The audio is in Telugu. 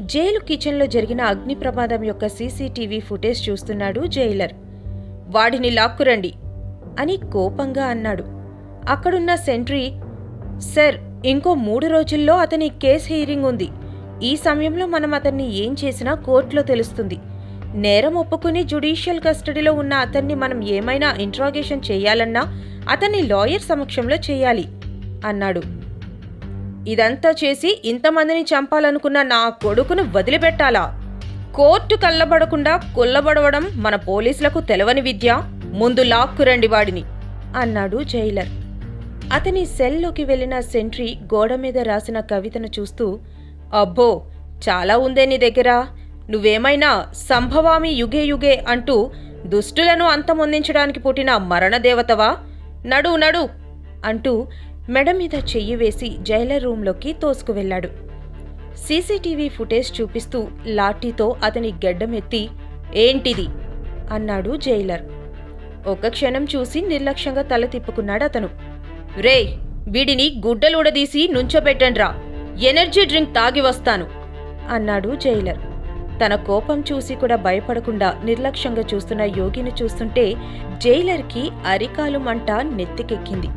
జైలు కిచెన్లో జరిగిన అగ్ని ప్రమాదం యొక్క సీసీటీవీ ఫుటేజ్ చూస్తున్నాడు జైలర్. వాడిని లాక్కురండి అని కోపంగా అన్నాడు. అక్కడున్న సెంట్రీ సార్ ఇంకో మూడు రోజుల్లో అతని కేస్ హీరింగ్ ఉంది. ఈ సమయంలో మనం అతన్ని ఏం చేసినా కోర్టులో తెలుస్తుంది. నేరం ఒప్పుకుని జుడిషియల్ కస్టడీలో ఉన్న అతన్ని మనం ఏమైనా ఇంట్రాగేషన్ చేయాలన్నా అతన్ని లాయర్ సమక్షంలో చేయాలి అన్నాడు. ఇదంతా చేసి ఇంతమందిని చంపాలనుకున్న నా కొడుకును వదిలిపెట్టాలా? కోర్టు కళ్ళబడకుండా కొల్లబడవడం మన పోలీసులకు తెలవని విద్య? ముందు లాక్కురండి వాడిని అన్నాడు జైలర్. అతని సెల్లోకి వెళ్ళిన సెంట్రీ గోడ మీద రాసిన కవితను చూస్తూ అబ్బో చాలా ఉందే నీ దగ్గర. నువ్వేమైనా సంభవామి యుగే యుగే అంటూ దుష్టులను అంతమొందించడానికి పుట్టిన మరణదేవతవా? నడు నడు అంటూ మెడ మీద చెయ్యి వేసి జైలర్ రూంలోకి తోసుకువెళ్ళాడు. సీసీటీవీ ఫుటేజ్ చూపిస్తూ లాఠీతో అతని గెడ్డమెత్తి ఏంటిది? అన్నాడు జైలర్. ఒక క్షణం చూసి నిర్లక్ష్యంగా తల తిప్పుకున్నాడు అతను. రే వీడిని గుడ్డలూడదీసి నుంచోబెట్టండ్రా. ఎనర్జీ డ్రింక్ తాగి వస్తాను అన్నాడు జైలర్. తన కోపం చూసి కూడా భయపడకుండా నిర్లక్ష్యంగా చూస్తున్న యోగిని చూస్తుంటే జైలర్కి అరికాలు మంట నెత్తికెక్కింది.